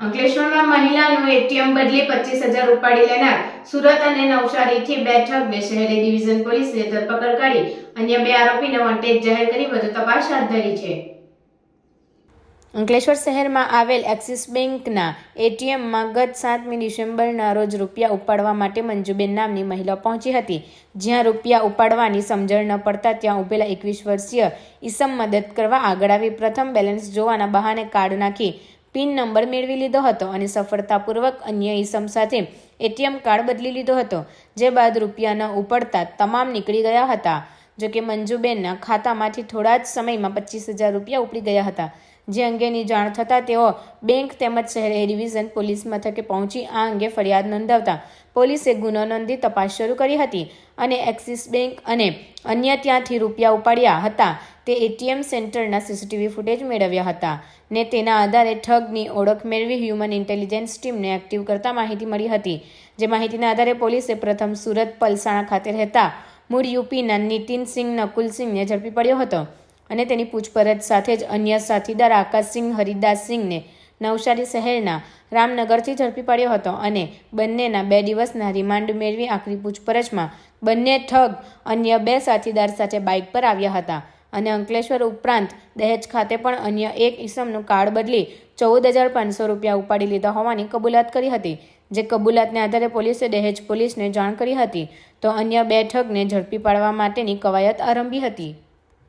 અંકલેશ્વરમાં મહિલાનું એટીએમ બદલે પચીસ હજાર ઉપાડી લેનાર સુરત અને નવસારીથી બે શહેરી ડિવિઝન પોલીસે ધરપકડ કરી. અન્ય બે આરોપીને વોન્ટેજ જાહેર કરી વધુ તપાસ હાથ ધરી છે. અંકલેશ્વર શહેરમાં આવેલ એક્સિસ બેંકના એટીએમમાં ગત સાતમી ડિસેમ્બરના રોજ રૂપિયા ઉપાડવા માટે મંજુબેન નામની મહિલા પહોંચી હતી. જ્યાં રૂપિયા ઉપાડવાની સમજણ ન પડતા ત્યાં ઉભેલા એકવીસ વર્ષીય ઈસમ મદદ કરવા આગળ આવી. પ્રથમ બેલેન્સ જોવાના બહાને કાર્ડ નાખી પિન નંબર મેળવી લીધો હતો અને સફળતાપૂર્વક અન્ય ઈસમ સાથે એટીએમ કાર્ડ બદલી લીધો હતો, જે બાદ રૂપિયા ન ઉપડતા તમામ નીકળી ગયા હતા. જોકે મંજુબેનના ખાતામાંથી થોડા જ સમયમાં પચીસ હજાર રૂપિયા ઉપડી ગયા હતા. જે અંગેની જાણ થતાં તેઓ બેંક તેમજ શહેર ડિવિઝન પોલીસ મથકે પહોંચી આ અંગે ફરિયાદ નોંધાવતા પોલીસે ગુનો નોંધી તપાસ શરૂ કરી હતી અને એક્સિસ બેંક અને અન્ય ત્યાંથી રૂપિયા ઉપાડ્યા હતા. તે એટીએમ સેન્ટરના સીસીટીવી ફૂટેજ મેળવ્યા હતા ને તેના આધારે ઠગની ઓળખ મેળવી હ્યુમન ઇન્ટેલિજન્સ ટીમને એક્ટિવ કરતા માહિતી મળી હતી. જે માહિતીના આધારે પોલીસે પ્રથમ સુરત પલસાણા ખાતે રહેતા મૂળ યુપીના નીતિનસિંહ નકુલસિંહને ઝડપી પડ્યો હતો અને તેની પૂછપરછ સાથે જ અન્ય સાથીદાર આકાશસિંહ હરિદાસસિંહને નવસારી શહેરના રામનગરથી ઝડપી પડ્યો હતો અને બંનેના બે દિવસના રિમાન્ડ મેળવી આખરી પૂછપરછમાં બંને ઠગ અન્ય બે સાથીદાર સાથે બાઇક પર આવ્યા હતા. અને અંકલેશ્વર ઉપરાંત દહેજ ખાતે પણ અન્ય એક ઇસમનું કાર્ડ બદલી ચૌદ હજાર પાંચસો રૂપિયા ઉપાડી લીધા હોવાની કબૂલાત કરી હતી. જે કબૂલાતને આધારે પોલીસે દહેજ પોલીસને જાણ કરી હતી. તો અન્ય બે ઠગને ઝડપી પાડવા માટેની કવાયત આરંભી હતી.